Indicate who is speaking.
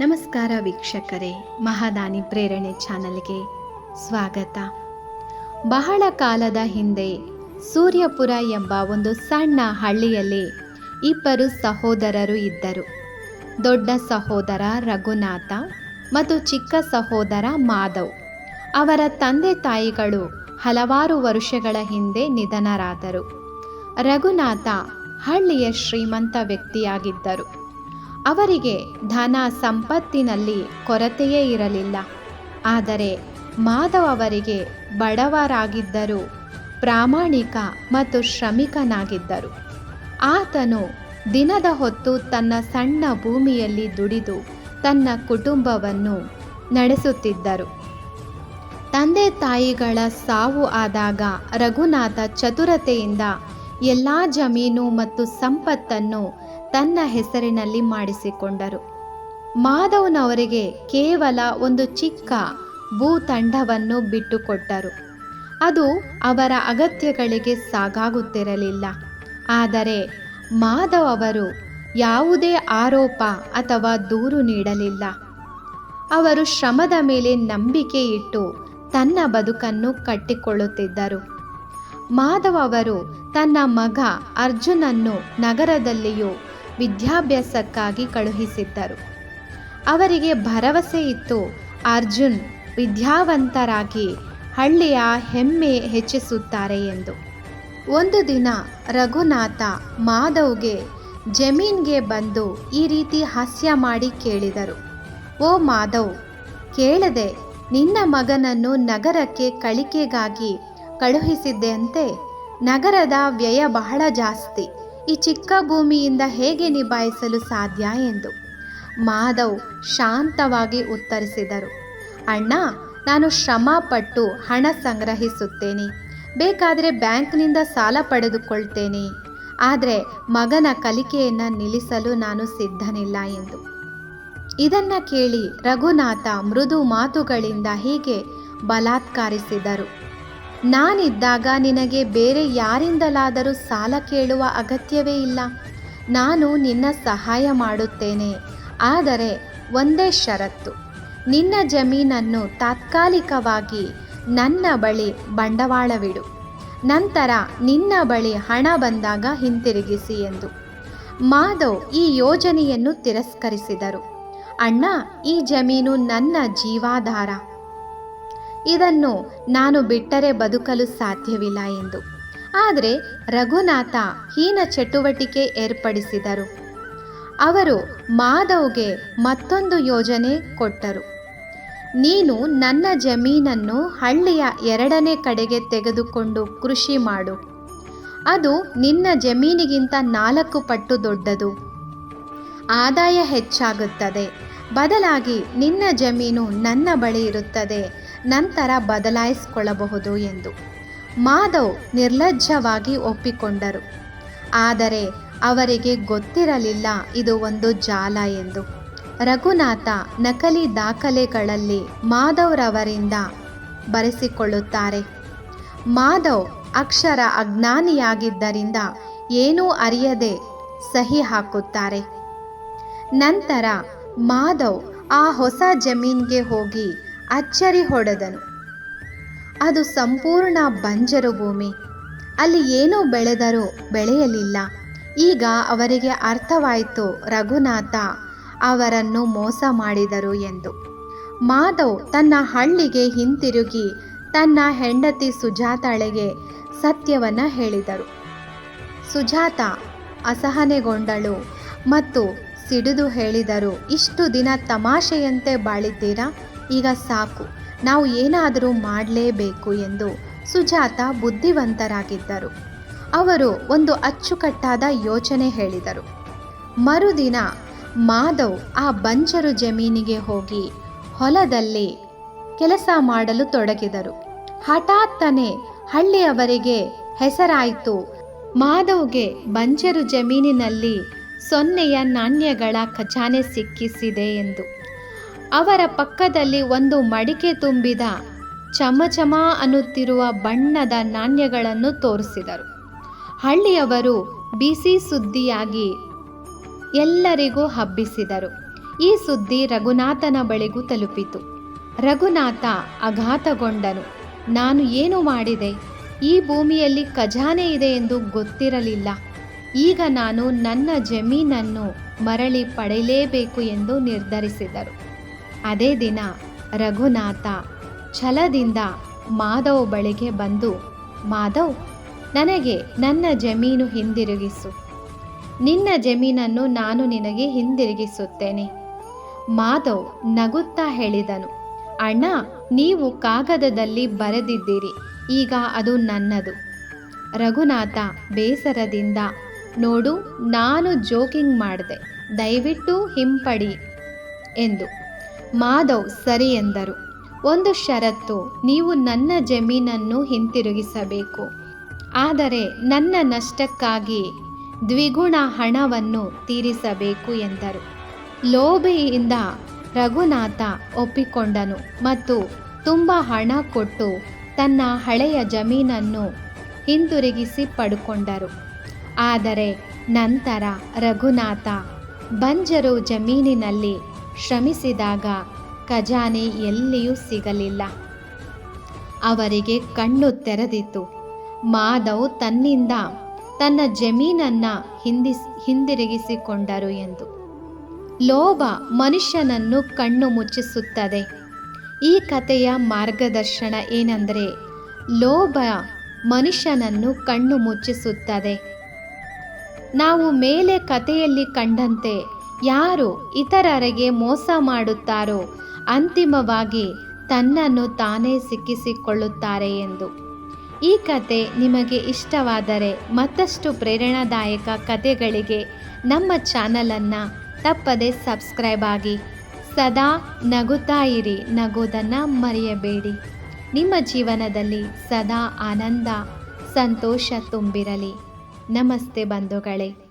Speaker 1: ನಮಸ್ಕಾರ ವೀಕ್ಷಕರೇ, ಮಹಾದಾನಿ ಪ್ರೇರಣೆ ಚಾನಲ್ಗೆ ಸ್ವಾಗತ. ಬಹಳ ಕಾಲದ ಹಿಂದೆ ಸೂರ್ಯಪುರ ಎಂಬ ಒಂದು ಸಣ್ಣ ಹಳ್ಳಿಯಲ್ಲಿ ಇಬ್ಬರು ಸಹೋದರರು ಇದ್ದರು. ದೊಡ್ಡ ಸಹೋದರ ರಘುನಾಥ ಮತ್ತು ಚಿಕ್ಕ ಸಹೋದರ ಮಾಧವ್. ಅವರ ತಂದೆ ತಾಯಿಗಳು ಹಲವಾರು ವರ್ಷಗಳ ಹಿಂದೆ ನಿಧನರಾದರು. ರಘುನಾಥ ಹಳ್ಳಿಯ ಶ್ರೀಮಂತ ವ್ಯಕ್ತಿಯಾಗಿದ್ದರು. ಅವರಿಗೆ ಧನ ಸಂಪತ್ತಿನಲ್ಲಿ ಕೊರತೆಯೇ ಇರಲಿಲ್ಲ. ಆದರೆ ಮಾಧವ್ ಅವರಿಗೆ ಬಡವರಾಗಿದ್ದರು ಪ್ರಾಮಾಣಿಕ ಮತ್ತು ಶ್ರಮಿಕನಾಗಿದ್ದರು. ಆತನು ದಿನದ ಹೊತ್ತು ತನ್ನ ಸಣ್ಣ ಭೂಮಿಯಲ್ಲಿ ದುಡಿದು ತನ್ನ ಕುಟುಂಬವನ್ನು ನಡೆಸುತ್ತಿದ್ದರು. ತಂದೆ ತಾಯಿಗಳ ಸಾವು ಆದಾಗ ರಘುನಾಥ ಚತುರತೆಯಿಂದ ಎಲ್ಲ ಜಮೀನು ಮತ್ತು ಸಂಪತ್ತನ್ನು ತನ್ನ ಹೆಸರಿನಲ್ಲಿ ಮಾಡಿಸಿಕೊಂಡರು. ಮಾಧವನವರಿಗೆ ಕೇವಲ ಒಂದು ಚಿಕ್ಕ ಭೂತಂಡವನ್ನು ಬಿಟ್ಟುಕೊಟ್ಟರು. ಅದು ಅವರ ಅಗತ್ಯಗಳಿಗೆ ಸಾಗಾಗುತ್ತಿರಲಿಲ್ಲ. ಆದರೆ ಮಾಧವ್ ಅವರು ಯಾವುದೇ ಆರೋಪ ಅಥವಾ ದೂರು ನೀಡಲಿಲ್ಲ. ಅವರು ಶ್ರಮದ ಮೇಲೆ ನಂಬಿಕೆ ಇಟ್ಟು ತನ್ನ ಬದುಕನ್ನು ಕಟ್ಟಿಕೊಳ್ಳುತ್ತಿದ್ದರು. ಮಾಧವ್ ಅವರು ತನ್ನ ಮಗ ಅರ್ಜುನನ್ನು ನಗರದಲ್ಲಿಯೂ ವಿದ್ಯಾಭ್ಯಾಸಕ್ಕಾಗಿ ಕಳುಹಿಸಿದ್ದರು. ಅವರಿಗೆ ಭರವಸೆ ಇತ್ತು, ಅರ್ಜುನ್, ವಿದ್ಯಾವಂತರಾಗಿ ಹಳ್ಳಿಯ ಹೆಮ್ಮೆ ಹೆಚ್ಚಿಸುತ್ತಾರೆ ಎಂದು. ಒಂದು ದಿನ ರಘುನಾಥ ಮಾಧವ್ಗೆ ಜಮೀನ್ಗೆ ಬಂದು ಈ ರೀತಿ ಹಾಸ್ಯ ಮಾಡಿ ಕೇಳಿದರು. ಓ ಮಾಧವ್, ಕೇಳದೆ ನಿನ್ನ ಮಗನನ್ನು ನಗರಕ್ಕೆ ಕಳಿಕೆಗಾಗಿ ಕಳುಹಿಸಿದ್ದೆ ಅಂತೆ. ನಗರದ ವ್ಯಯ ಬಹಳ ಜಾಸ್ತಿ. ಈ ಚಿಕ್ಕ ಭೂಮಿಯಿಂದ ಹೇಗೆ ನಿಭಾಯಿಸಲು ಸಾಧ್ಯ ಎಂದು ಮಾಧವ್ ಶಾಂತವಾಗಿ ಉತ್ತರಿಸಿದರು. ಅಣ್ಣ, ನಾನು ಶ್ರಮ ಪಟ್ಟು ಹಣ ಸಂಗ್ರಹಿಸುತ್ತೇನೆ. ಬೇಕಾದರೆ ಬ್ಯಾಂಕ್ನಿಂದ ಸಾಲ ಪಡೆದುಕೊಳ್ತೇನೆ. ಆದರೆ ಮಗನ ಕಲಿಕೆಯನ್ನು ನಿಲ್ಲಿಸಲು ನಾನು ಸಿದ್ಧನಿಲ್ಲ ಎಂದು. ಇದನ್ನು ಕೇಳಿ ರಘುನಾಥ ಮೃದು ಮಾತುಗಳಿಂದ ಹೀಗೆ ಬಲಾತ್ಕಾರಿಸಿದರು. ನಾನಿದ್ದಾಗ ನಿನಗೆ ಬೇರೆ ಯಾರಿಂದಲಾದರೂ ಸಾಲ ಕೇಳುವ ಅಗತ್ಯವೇ ಇಲ್ಲ. ನಾನು ನಿನ್ನ ಸಹಾಯ ಮಾಡುತ್ತೇನೆ. ಆದರೆ ಒಂದೇ ಷರತ್ತು. ನಿನ್ನ ಜಮೀನನ್ನು ತಾತ್ಕಾಲಿಕವಾಗಿ ನನ್ನ ಬಳಿ ಬಂಡವಾಳವಿಡು. ನಂತರ ನಿನ್ನ ಬಳಿ ಹಣ ಬಂದಾಗ ಹಿಂತಿರುಗಿಸಿ ಎಂದು. ಮಾಧವ್ ಈ ಯೋಜನೆಯನ್ನು ತಿರಸ್ಕರಿಸಿದರು. ಅಣ್ಣ, ಈ ಜಮೀನು ನನ್ನ ಜೀವಾಧಾರ. ಇದನ್ನು ನಾನು ಬಿಟ್ಟರೆ ಬದುಕಲು ಸಾಧ್ಯವಿಲ್ಲ ಎಂದು. ಆದರೆ ರಘುನಾಥ ಹೀನ ಚಟುವಟಿಕೆ ಏರ್ಪಡಿಸಿದರು. ಅವರು ಮಾಧವ್ಗೆ ಮತ್ತೊಂದು ಯೋಜನೆ ಕೊಟ್ಟರು. ನೀನು ನನ್ನ ಜಮೀನನ್ನು ಹಳ್ಳಿಯ ಎರಡನೇ ಕಡೆಗೆ ತೆಗೆದುಕೊಂಡು ಕೃಷಿ ಮಾಡು. ಅದು ನಿನ್ನ ಜಮೀನಿಗಿಂತ ನಾಲ್ಕು ಪಟ್ಟು ದೊಡ್ಡದು. ಆದಾಯ ಹೆಚ್ಚಾಗುತ್ತದೆ. ಬದಲಾಗಿ ನಿನ್ನ ಜಮೀನು ನನ್ನ ಬಳಿ ಇರುತ್ತದೆ. ನಂತರ ಬದಲಾಯಿಸಿಕೊಳ್ಳಬಹುದು ಎಂದು. ಮಾಧವ್ ನಿರ್ಲಜ್ಜವಾಗಿ ಒಪ್ಪಿಕೊಂಡರು. ಆದರೆ ಅವರಿಗೆ ಗೊತ್ತಿರಲಿಲ್ಲ ಇದು ಒಂದು ಜಾಲ ಎಂದು. ರಘುನಾಥ ನಕಲಿ ದಾಖಲೆಗಳಲ್ಲಿ ಮಾಧವ್ರವರಿಂದ ಬರೆಸಿಕೊಳ್ಳುತ್ತಾರೆ. ಮಾಧವ್ ಅಕ್ಷರ ಅಜ್ಞಾನಿಯಾಗಿದ್ದರಿಂದ ಏನೂ ಅರಿಯದೆ ಸಹಿ ಹಾಕುತ್ತಾರೆ. ನಂತರ ಮಾಧವ್ ಆ ಹೊಸ ಜಮೀನ್ಗೆ ಹೋಗಿ ಅಚ್ಚರಿ ಹೊಡೆದನು. ಅದು ಸಂಪೂರ್ಣ ಬಂಜರು ಭೂಮಿ. ಅಲ್ಲಿ ಏನೂ ಬೆಳೆದರೂ ಬೆಳೆಯಲಿಲ್ಲ. ಈಗ ಅವರಿಗೆ ಅರ್ಥವಾಯಿತು, ರಘುನಾಥ, ಅವರನ್ನು ಮೋಸ ಮಾಡಿದರು ಎಂದು. ಮಾಧವ್ ತನ್ನ ಹಳ್ಳಿಗೆ ಹಿಂತಿರುಗಿ ತನ್ನ ಹೆಂಡತಿ ಸುಜಾತಾಳೆಗೆ ಸತ್ಯವನ್ನು ಹೇಳಿದರು. ಸುಜಾತ ಅಸಹನೆಗೊಂಡಳು ಮತ್ತು ಸಿಡಿದು ಹೇಳಿದರು, ಇಷ್ಟು ದಿನ ತಮಾಷೆಯಂತೆ ಬಾಳಿದ್ದೀರಾ? ಈಗ ಸಾಕು. ನಾವು ಏನಾದರೂ ಮಾಡಲೇಬೇಕು ಎಂದು ಸುಜಾತ ಬುದ್ಧಿವಂತರಾಗಿದ್ದರು. ಅವರು ಒಂದು ಅಚ್ಚುಕಟ್ಟಾದ ಯೋಚನೆ ಹೇಳಿದರು. ಮರುದಿನ ಮಾಧವ್ ಆ ಬಂಜರು ಜಮೀನಿಗೆ ಹೋಗಿ ಹೊಲದಲ್ಲಿ ಕೆಲಸ ಮಾಡಲು ತೊಡಗಿದರು. ಹಠಾತ್ತನೆ ಹಳ್ಳಿಯವರಿಗೆ ಹೆಸರಾಯಿತು, ಮಾಧವ್ಗೆ ಬಂಜರು ಜಮೀನಿನಲ್ಲಿ ಸೊನ್ನೆಯ ನಾಣ್ಯಗಳ ಖಜಾನೆ ಸಿಕ್ಕಿಸಿದೆ ಎಂದು. ಅವರ ಪಕ್ಕದಲ್ಲಿ ಒಂದು ಮಡಿಕೆ ತುಂಬಿದ ಚಮಚಮ ಅನ್ನುತ್ತಿರುವ ಬಣ್ಣದ ನಾಣ್ಯಗಳನ್ನು ತೋರಿಸಿದರು. ಹಳ್ಳಿಯವರು ಬಿಸಿ ಸುದ್ದಿಯಾಗಿ ಎಲ್ಲರಿಗೂ ಹಬ್ಬಿಸಿದರು. ಈ ಸುದ್ದಿ ರಘುನಾಥನ ಬಳಿಗೂ ತಲುಪಿತು. ರಘುನಾಥ ಅಘಾತಗೊಂಡನು ನಾನು ಏನು ಮಾಡಿದೆ? ಈ ಭೂಮಿಯಲ್ಲಿ ಖಜಾನೆ ಇದೆ ಎಂದು ಗೊತ್ತಿರಲಿಲ್ಲ. ಈಗ ನಾನು ನನ್ನ ಜಮೀನನ್ನು ಮರಳಿ ಪಡೆಯಲೇಬೇಕು ಎಂದು ನಿರ್ಧರಿಸಿದರು. ಅದೇ ದಿನ ರಘುನಾಥ ಛಲದಿಂದ ಮಾಧವ್ ಬಳಿಗೆ ಬಂದು, ಮಾಧವ್, ನನಗೆ ನನ್ನ ಜಮೀನು ಹಿಂದಿರುಗಿಸು. ನಿನ್ನ ಜಮೀನನ್ನು ನಾನು ನಿನಗೆ ಹಿಂದಿರುಗಿಸುತ್ತೇನೆ. ಮಾಧವ್ ನಗುತ್ತಾ ಹೇಳಿದನು, ಅಣ್ಣ, ನೀವು ಕಾಗದದಲ್ಲಿ ಬರೆದಿದ್ದೀರಿ, ಈಗ ಅದು ನನ್ನದು. ರಘುನಾಥ ಬೇಸರದಿಂದ, ನೋಡು, ನಾನು ಜೋಕಿಂಗ್ ಮಾಡಿದೆ, ದಯವಿಟ್ಟು ಹಿಂಪಡಿ ಎಂದು ಮಾಧವ್ ಸರಿ ಎಂದರು. ಒಂದು ಷರತ್ತು, ನೀವು ನನ್ನ ಜಮೀನನ್ನು ಹಿಂತಿರುಗಿಸಬೇಕು. ಆದರೆ ನನ್ನ ನಷ್ಟಕ್ಕಾಗಿ ದ್ವಿಗುಣ ಹಣವನ್ನು ತೀರಿಸಬೇಕು ಎಂದರು. ಲೋಭೆಯಿಂದ ರಘುನಾಥ ಒಪ್ಪಿಕೊಂಡನು ಮತ್ತು ತುಂಬ ಹಣ ಕೊಟ್ಟು ತನ್ನ ಹಳೆಯ ಜಮೀನನ್ನು ಹಿಂದಿರುಗಿಸಿ ಪಡ್ಕೊಂಡರು. ಆದರೆ ನಂತರ ರಘುನಾಥ ಬಂಜರು ಜಮೀನಿನಲ್ಲಿ ಶ್ರಮಿಸಿದಾಗ ಖಜಾನೆ ಎಲ್ಲಿಯೂ ಸಿಗಲಿಲ್ಲ. ಅವರಿಗೆ ಕಣ್ಣು ತೆರೆದಿತ್ತು. ಮಾಧವ್ ತನ್ನಿಂದ ತನ್ನ ಜಮೀನನ್ನ ಹಿಂದಿಸ್ ಹಿಂದಿರುಗಿಸಿಕೊಂಡರು ಎಂದು. ಲೋಭ ಮನುಷ್ಯನನ್ನು ಕಣ್ಣು ಮುಚ್ಚಿಸುತ್ತದೆ. ಈ ಕಥೆಯ ಮಾರ್ಗದರ್ಶನ ಏನೆಂದರೆ, ಲೋಭ ಮನುಷ್ಯನನ್ನು ಕಣ್ಣು ಮುಚ್ಚಿಸುತ್ತದೆ. ನಾವು ಮೇಲೆ ಕಥೆಯಲ್ಲಿ ಕಂಡಂತೆ ಯಾರು ಇತರರಿಗೆ ಮೋಸ ಮಾಡುತ್ತಾರೋ ಅಂತಿಮವಾಗಿ ತನ್ನನ್ನು ತಾನೇ ಸಿಕ್ಕಿಸಿಕೊಳ್ಳುತ್ತಾರೆ ಎಂದು. ಈ ಕತೆ ನಿಮಗೆ ಇಷ್ಟವಾದರೆ ಮತ್ತಷ್ಟು ಪ್ರೇರಣಾದಾಯಕ ಕತೆಗಳಿಗೆ ನಮ್ಮ ಚಾನಲನ್ನು ತಪ್ಪದೆ ಸಬ್ಸ್ಕ್ರೈಬ್ ಆಗಿ ಸದಾ ನಗುತ್ತಾ ಇರಿ ನಗೋದನ್ನು ಮರೆಯಬೇಡಿ. ನಿಮ್ಮ ಜೀವನದಲ್ಲಿ ಸದಾ ಆನಂದ, ಸಂತೋಷ ತುಂಬಿರಲಿ. ನಮಸ್ತೆ ಬಂಧುಗಳೇ.